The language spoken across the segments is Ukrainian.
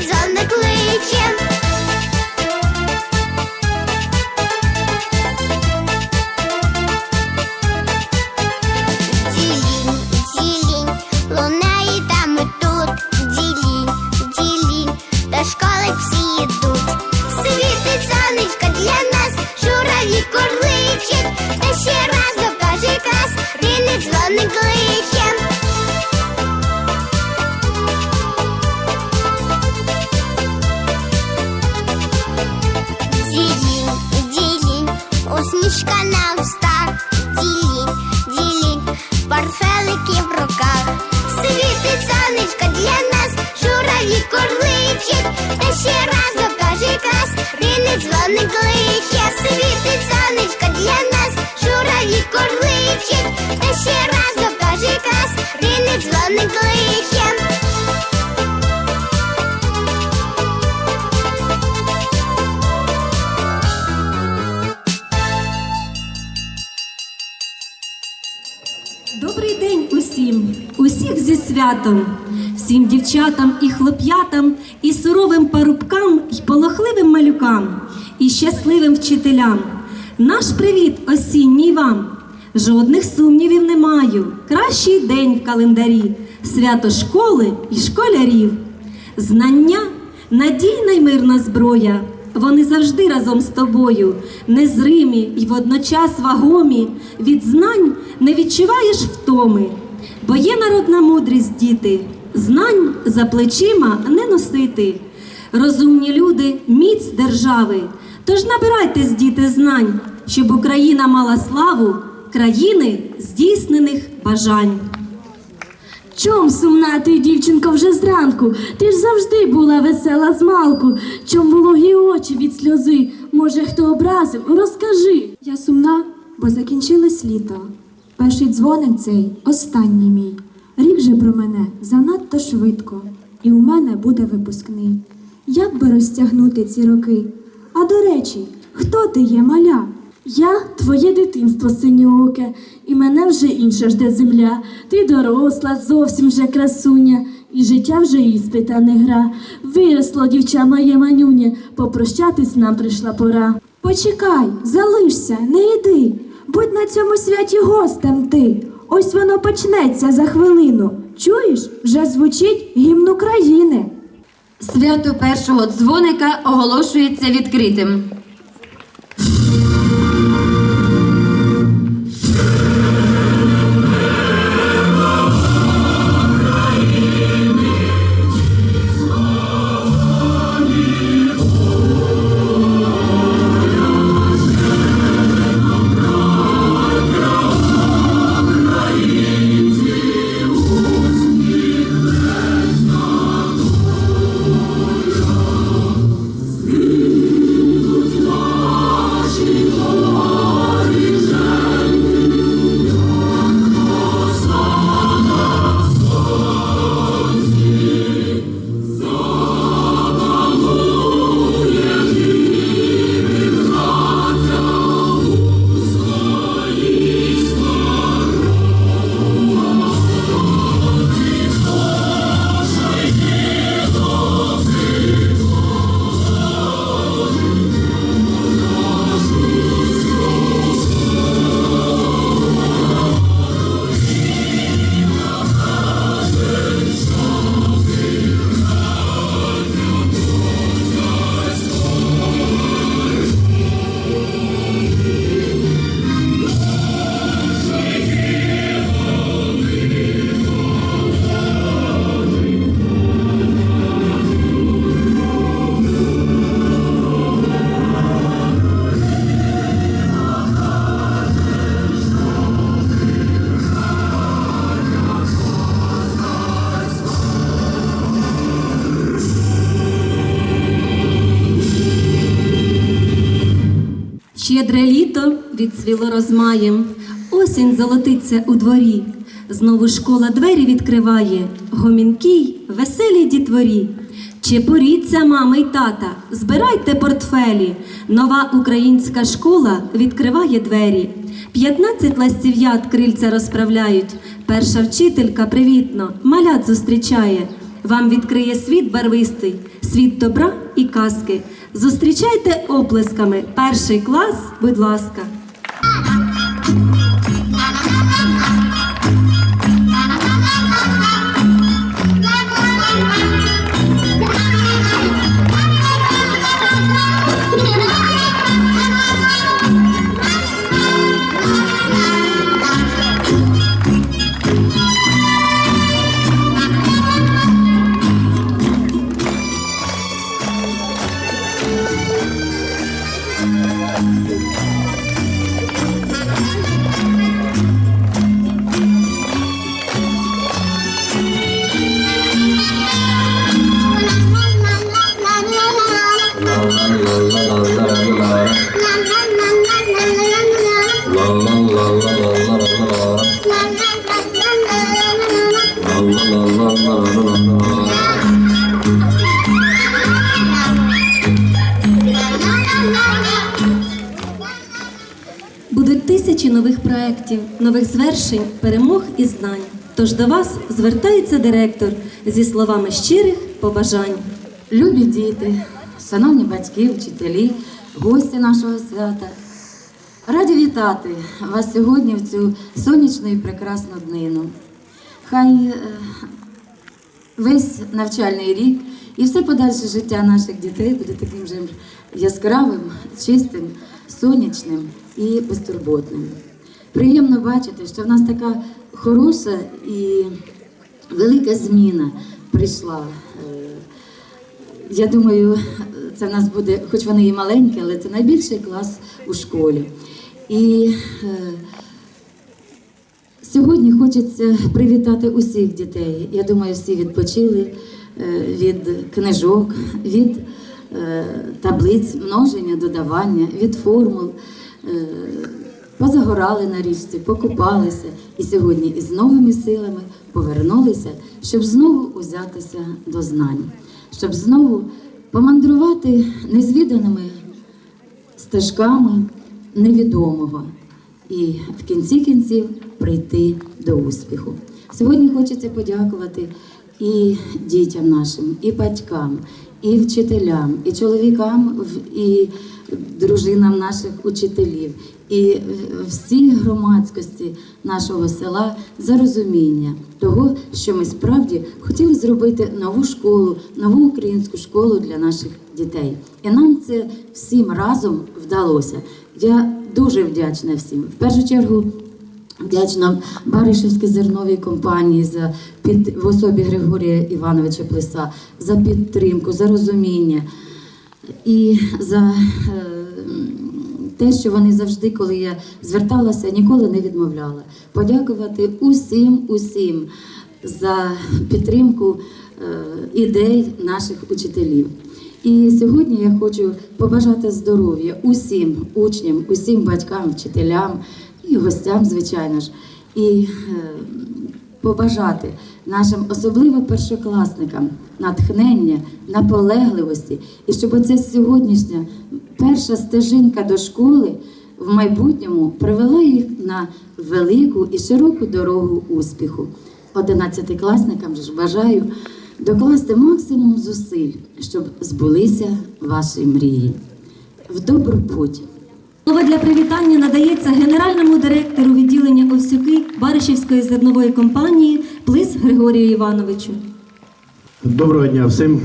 він кличе. Вчителям. Наш привіт осінній вам. Жодних сумнівів не маю. Кращий день в календарі, свято школи і школярів. Знання надійна й мирна зброя. Вони завжди разом з тобою, незримі й водночас вагомі. Від знань не відчуваєш втоми, бо є народна мудрість, діти, знань за плечима не носити. Розумні люди міць держави. Тож набирайтесь, діти, знань, щоб Україна мала славу країни здійснених бажань. Чом сумна ти, дівчинко, вже зранку? Ти ж завжди була весела з малку. Чом вологі очі від сльози? Може, хто образив? Розкажи. Я сумна, бо закінчилось літо. Перший дзвоник цей останній мій. Рік же про мене занадто швидко, і у мене буде випускний. Як би розтягнути ці роки? А до речі, хто ти є маля? Я твоє дитинство синьоке, і мене вже інша жде земля. Ти доросла, зовсім вже красуня, і життя вже іспита не гра. Виросло, дівча моє манюнє, попрощатись нам прийшла пора. Почекай, залишся, не йди. Будь на цьому святі гостем ти. Ось воно почнеться за хвилину. Чуєш, вже звучить гімн України. Свято першого дзвоника оголошується відкритим. Відцвіло розмаєм, осінь золотиться у дворі. Знову школа двері відкриває, гомінкій, веселій дітворі. Чепуріться, мами й тата, збирайте портфелі. Нова українська школа відкриває двері. П'ятнадцять ластів'ят крильця розправляють. Перша вчителька привітно, малят зустрічає. вам відкриє світ барвистий, світ добра і казки. Зустрічайте оплесками перший клас, будь ласка. Тисячі нових проєктів, нових звершень, перемог і знань. Тож до вас звертається директор зі словами щирих побажань. Любі діти, шановні батьки, вчителі, гості нашого свята. Раді вітати вас сьогодні в цю сонячну і прекрасну днину. Хай е, весь навчальний рік і все подальше життя наших дітей буде таким же яскравим, чистим, сонячним і безтурботним. Приємно бачити, що в нас така хороша і велика зміна прийшла. Е, Я думаю, це в нас буде, хоч вони і маленькі, але це найбільший клас у школі. І е, Сьогодні хочеться привітати усіх дітей. Я думаю, всі відпочили е, від книжок, від таблиць множення, додавання, від формул. Е, Позагорали на річці, покупалися. І сьогодні із новими силами повернулися, щоб знову узятися до знань, щоб знову помандрувати незвіданими стежками невідомого. І в кінці кінців прийти до успіху. Сьогодні хочеться подякувати і дітям нашим, і батькам, і вчителям, і чоловікам, і дружинам наших учителів, і всій громадськості нашого села за розуміння того, що ми справді хотіли зробити нову школу, нову українську школу для наших дітей. І нам це всім разом вдалося. Я дуже вдячна всім. В першу чергу вдячна Баришевській зерновій компанії за під в особі Григорія Івановича Плеса за підтримку, за розуміння і за е, те, що вони завжди, коли я зверталася, ніколи не відмовляла. Подякувати усім, усім за підтримку е, ідей наших учителів. І сьогодні я хочу побажати здоров'я усім учням, усім батькам, вчителям і гостям, звичайно ж. І е, побажати нашим особливо першокласникам натхнення, наполегливості, і щоб оця сьогоднішня перша стежинка до школи в майбутньому привела їх на велику і широку дорогу успіху. Одинадцятикласникам ж бажаю докласти максимум зусиль, щоб збулися ваші мрії. В добру путь! Слово для привітання надається генеральному директору відділення Овсюки Баришівської зернової компанії Плис Григорію Івановичу. Доброго дня всім.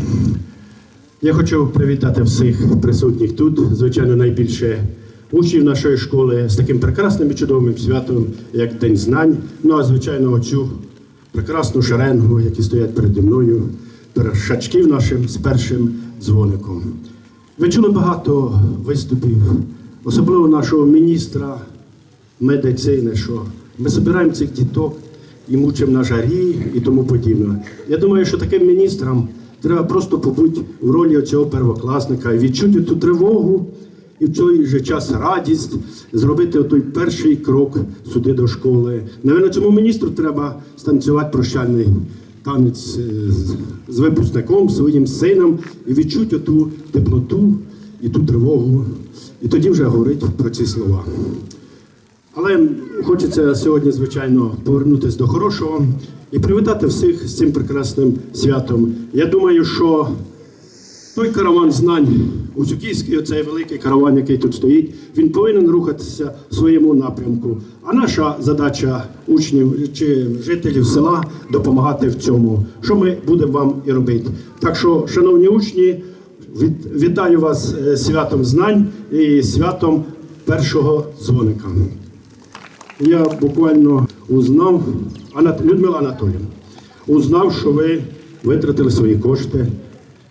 Я хочу привітати всіх присутніх тут, звичайно, найбільше учнів нашої школи з таким прекрасним і чудовим святом, як День знань. Ну а звичайно, оцю прекрасну шеренгу, які стоять переді мною, першачків нашим з першим дзвоником. Ви чули багато виступів, особливо нашого міністра медицини, що ми збираємо цих діток і мучимо на жарі і тому подібне. Я думаю, що таким міністрам треба просто побути в ролі цього первокласника і відчути ту тривогу і в той же час радість зробити той перший крок сюди до школи. Навіть цьому міністру треба станцювати прощальний танець е, з випускником, своїм сином і відчути ту теплоту і ту тривогу. І тоді вже говорить про ці слова. Але хочеться сьогодні, звичайно, повернутися до хорошого і привітати всіх з цим прекрасним святом. Я думаю, що той караван знань, Узюківський, оцей великий караван, який тут стоїть, він повинен рухатися в своєму напрямку. А наша задача учнів чи жителів села допомагати в цьому, що ми будемо вам і робити. Так що, шановні учні, вітаю вас е, святом знань і святом першого дзвоника. Я буквально узнав, Людмила Анатоліївна, узнав, що ви витратили свої кошти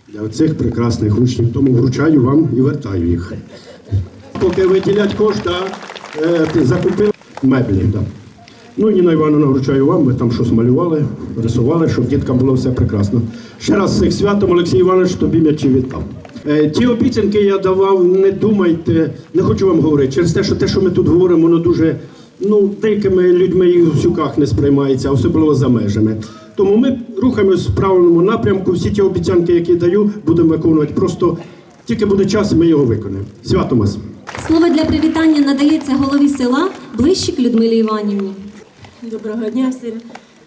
для цих прекрасних учнів, тому вручаю вам і вертаю їх. Поки виділять кошти, е, закупили меблі. Ну, Ніна Івановна, вручаю вам, ви там щось малювали, рисували, щоб діткам було все прекрасно. Ще раз цих святом, Олексій Іванович, тобі м'ячі віддав. Е, ті обіцянки я давав, не думайте, не хочу вам говорити, через те, що те, що ми тут говоримо, воно дуже ну, деякими людьми і в сюках не сприймається, особливо за межами. Тому ми рухаємось в правильному напрямку. Всі ті обіцянки, які даю, будемо виконувати. Просто тільки буде час, ми його виконаємо. Свято вас! Слово для привітання надається голові села Блищик Людмилі Іванівні. Доброго дня всім.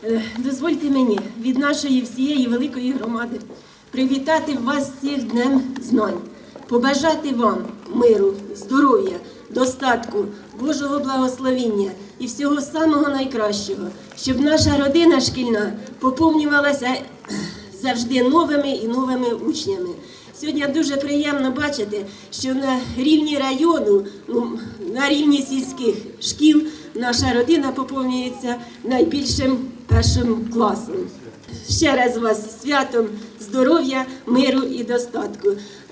Е, Дозвольте мені від нашої всієї великої громади привітати вас всіх Днем Знань, побажати вам миру, здоров'я, достатку, Божого благословіння і всього самого найкращого, щоб наша родина шкільна поповнювалася завжди новими і новими учнями. Сьогодні дуже приємно бачити, що на рівні району, ну, на рівні сільських шкіл наша родина поповнюється найбільшим першим класом. Ще раз вас святом, здоров'я, миру і достатку.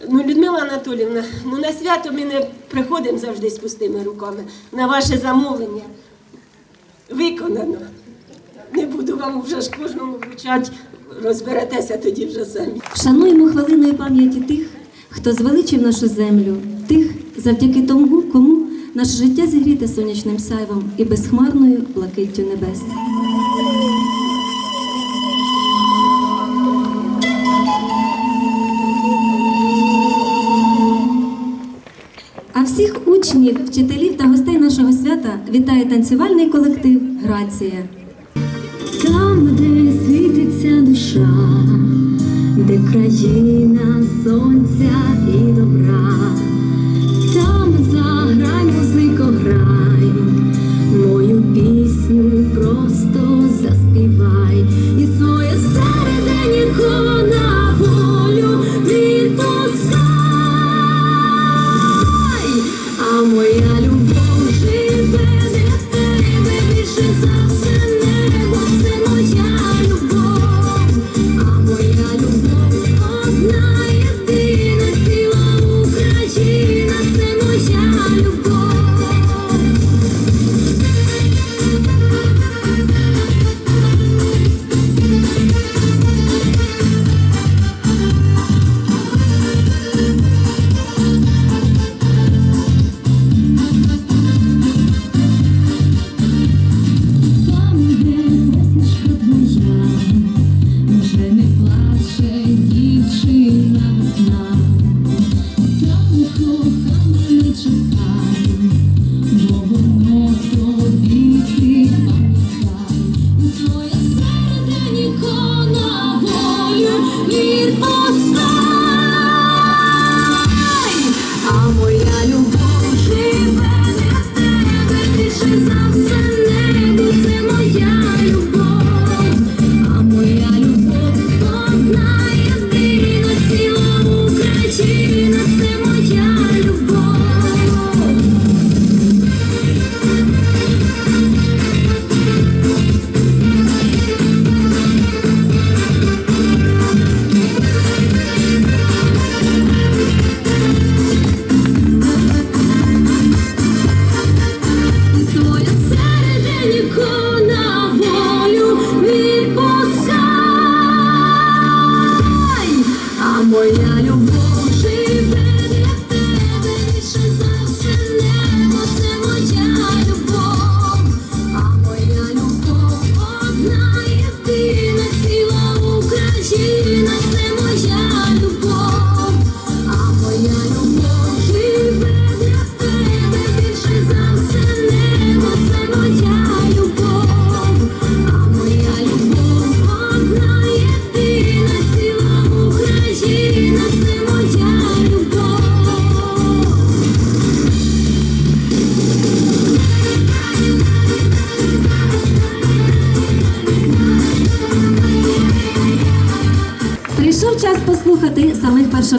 Ну, Людмила Анатолівна, ну на свято ми не приходимо завжди з пустими руками. На ваше замовлення виконано. Не буду вам вже ж кожному вручати, розберетеся тоді вже самі. Вшануємо хвилиною пам'яті тих, хто звеличив нашу землю, тих, завдяки тому, кому наше життя зігріте сонячним сяйвом і безхмарною блакиттю небес. А всіх учнів, вчителів та гостей нашого свята вітає танцювальний колектив Грація. Там, де світиться душа, де країна сонця і добра, пісню просто заспівай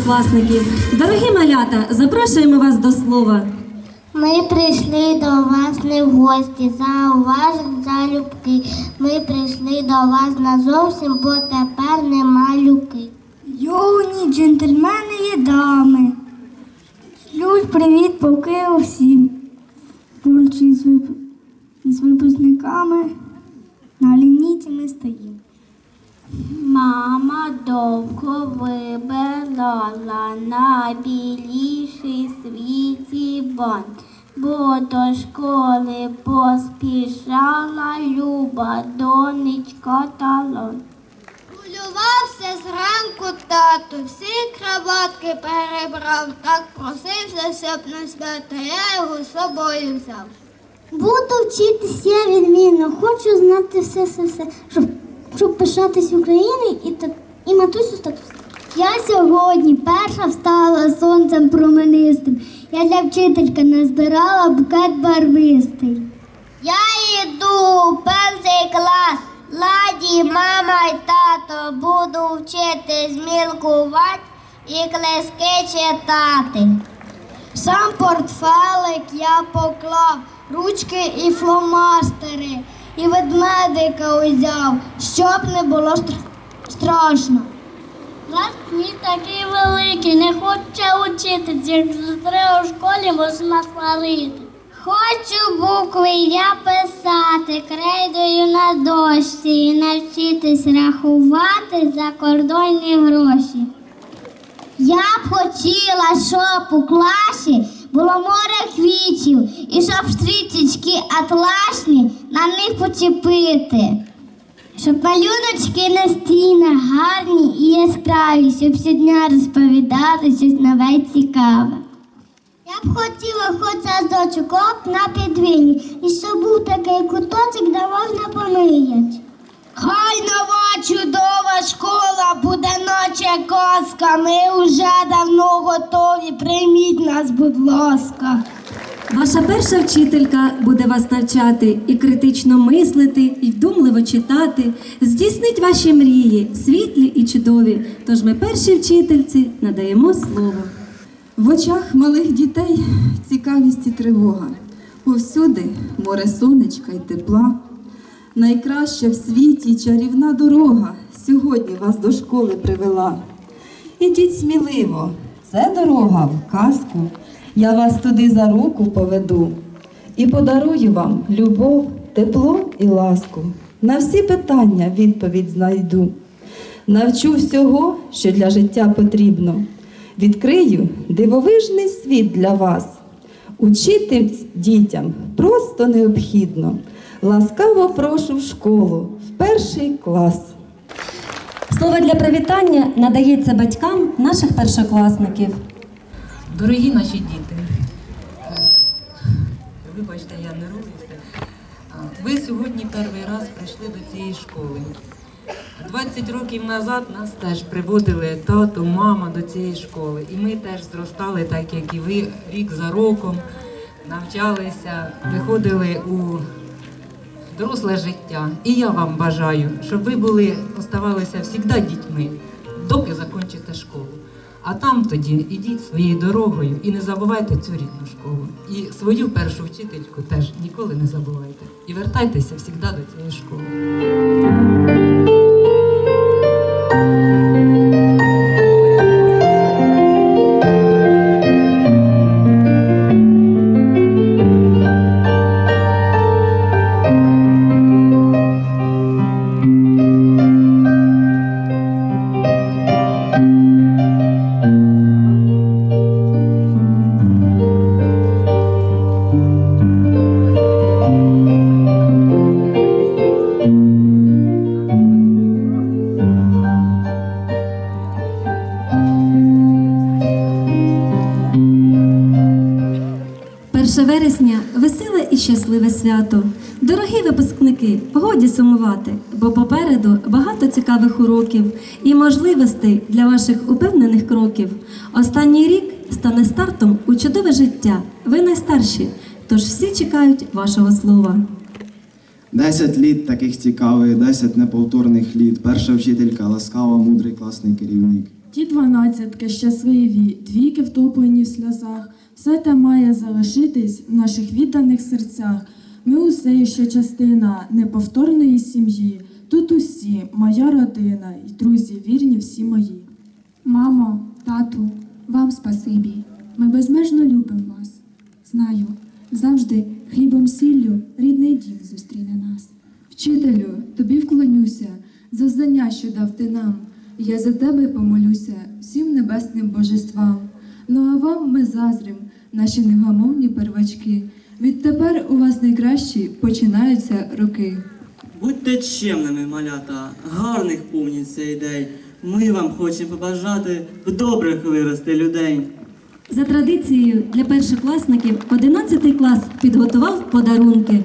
першокласників. Дорогі малята, запрошуємо вас до слова. Ми прийшли до вас не в гості, зауважень залюбки. Ми прийшли до вас назовсім, бо тепер нема люки. Юні джентльмени і дами. Шлють привіт поки усім. Поруч із, випускниками на лінійці ми стоїмо. Мама довго вибирала найбіліший світі бант, бо до школи поспішала люба донечка талант. Хвилювався зранку тато, всі кроватки перебрав, так просився, щоб на свято я його з собою взяв. Буду вчитися я відмінно, хочу знати все, все, все, щоб, щоб пишатись Україною і, та- і матусю статус. Я сьогодні перша встала сонцем променистим. Я для вчительки назбирала букет барвистий. Я йду в перший клас. Ладі, мама й тато, буду вчити змілкувати і клески читати. Сам портфелик я поклав, ручки і фломастери, і ведмедика узяв, щоб не було стр- страшно. Наш світ такий великий, не хоче учитись, як зустрів у школі можна сварити. Хочу букви я писати, крейдою на дошці і навчитись рахувати закордонні гроші. Я б хотіла, щоб у класі було море квітів і щоб стрічечки атласні на них почепити. Щоб малюночки на стінах гарні і яскраві, щоб щодня розповідати щось нове цікаве. Я б хотіла хоч разочок оп на підвіні, і щоб був такий куточок, де можна помиять. Хай буде казка. Ми вже давно готові. Прийміть нас, будь ласка. Ваша перша вчителька буде вас навчати і критично мислити, і вдумливо читати, здійснить ваші мрії, світлі і чудові. Тож ми першій вчительці надаємо слово. В очах малих дітей цікавість і тривога. Повсюди море сонечка й тепла. Найкраща в світі чарівна дорога сьогодні вас до школи привела. Ідіть сміливо, це дорога в казку. Я вас туди за руку поведу і подарую вам любов, тепло і ласку. На всі питання відповідь знайду. Навчу всього, що для життя потрібно. Відкрию дивовижний світ для вас. Учитись дітям просто необхідно. Ласкаво прошу в школу, в перший клас. Слово для привітання надається батькам наших першокласників. Дорогі наші діти, вибачте, я не рухаюся. Ви сьогодні перший раз прийшли до цієї школи. 20 років назад нас теж приводили тато, мама до цієї школи. І ми теж зростали, так як і ви, рік за роком, навчалися, виходили у доросле життя. І я вам бажаю, щоб ви були, оставалися завжди дітьми, доки закінчите школу. А там тоді ідіть своєю дорогою і не забувайте цю рідну школу. І свою першу вчительку теж ніколи не забувайте. І вертайтеся завжди до цієї школи. Цікавих уроків і можливостей для ваших упевнених кроків. Останній рік стане стартом у чудове життя. Ви найстарші, тож всі чекають вашого слова. Десять літ таких цікавих, десять неповторних літ. Перша вчителька, ласкава, мудрий класний керівник. Ті дванадцятки щасливі, двійки втоплені в сльозах, все те має залишитись в наших відданих серцях. Ми усе ще частина неповторної сім'ї. Тут усі, моя родина і друзі вірні всі мої. Мамо, тату, вам спасибі. Ми безмежно любимо вас. Знаю, завжди хлібом сіллю рідний дім зустріне нас. Вчителю, тобі вклонюся за знання, що дав ти нам. Я за тебе помолюся всім небесним божествам. Ну а вам ми заздрим, наші невгамовні первачки. Відтепер у вас найкращі починаються роки. Будьте чемними, малята, гарних повніться ідей. Ми вам хочемо побажати в добрих вирости людей. За традицією для першокласників 11 клас підготував подарунки.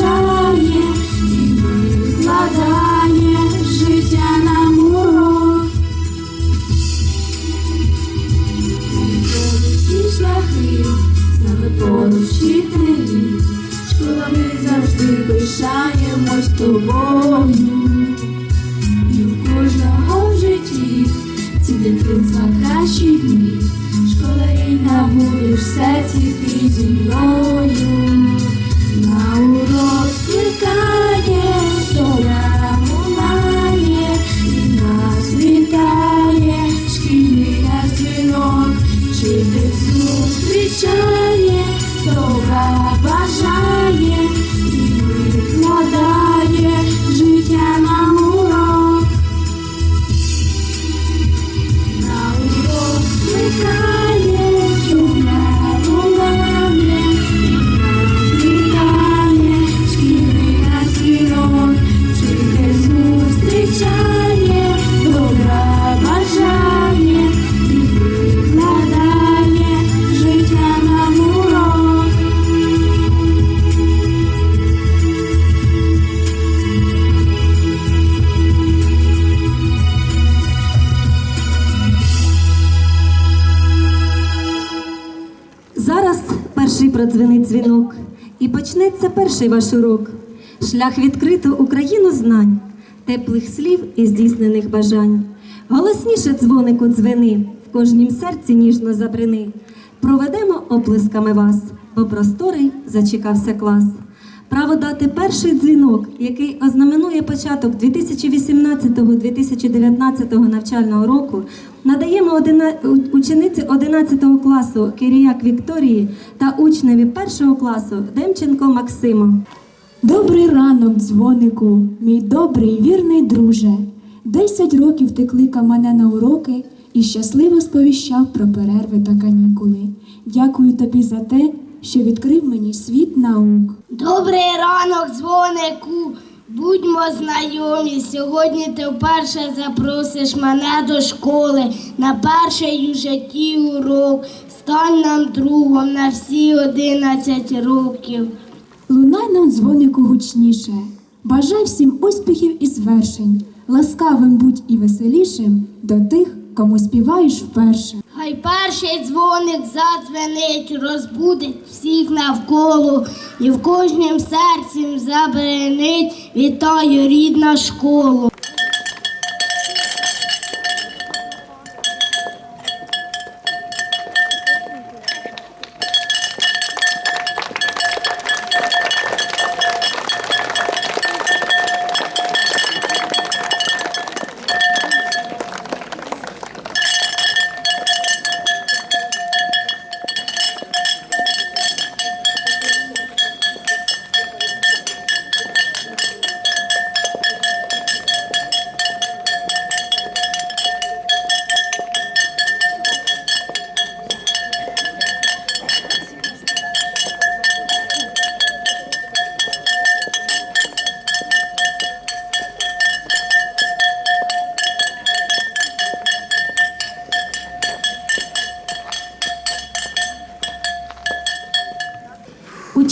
Добра перший продзвенить дзвінок, і почнеться перший ваш урок. Шлях відкрито Україну знань, теплих слів і здійснених бажань. Голосніше дзвонику дзвени, в кожнім серці ніжно забрини. Проведемо оплесками вас, бо просторий зачекався клас. Право дати перший дзвінок, який ознаменує початок 2018-2019 навчального року, надаємо учениці 11 класу Киріяк Вікторії та учневі першого класу Демченко Максиму. Добрий ранок, дзвонику, мій добрий вірний друже. Десять років ти кликав мене на уроки і щасливо сповіщав про перерви та канікули. Дякую тобі за те, що відкрив мені світ наук. Добрий ранок, дзвонику. Будьмо знайомі. Сьогодні ти вперше запросиш мене до школи на перший у житті урок. Стань нам другом на всі одинадцять років. Лунай нам дзвонику гучніше. Бажай всім успіхів і звершень. Ласкавим будь і веселішим до тих, кому співаєш вперше. Хай перший дзвоник задзвенить, розбудить всіх навколо, і в кожнім серці забринить, вітаю рідна школу.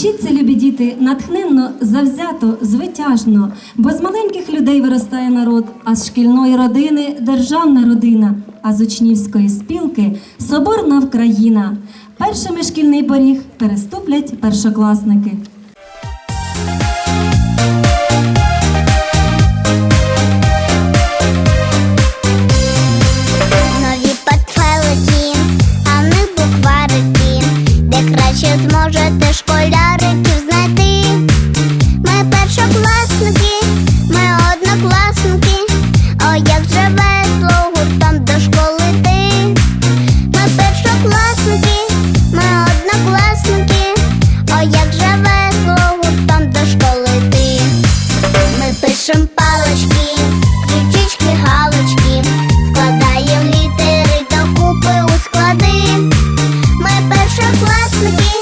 Вчіться, любі діти, натхненно, завзято, звитяжно, бо з маленьких людей виростає народ, а з шкільної родини державна родина, а з учнівської спілки соборна Вкраїна. Першими шкільний поріг переступлять першокласники. complicated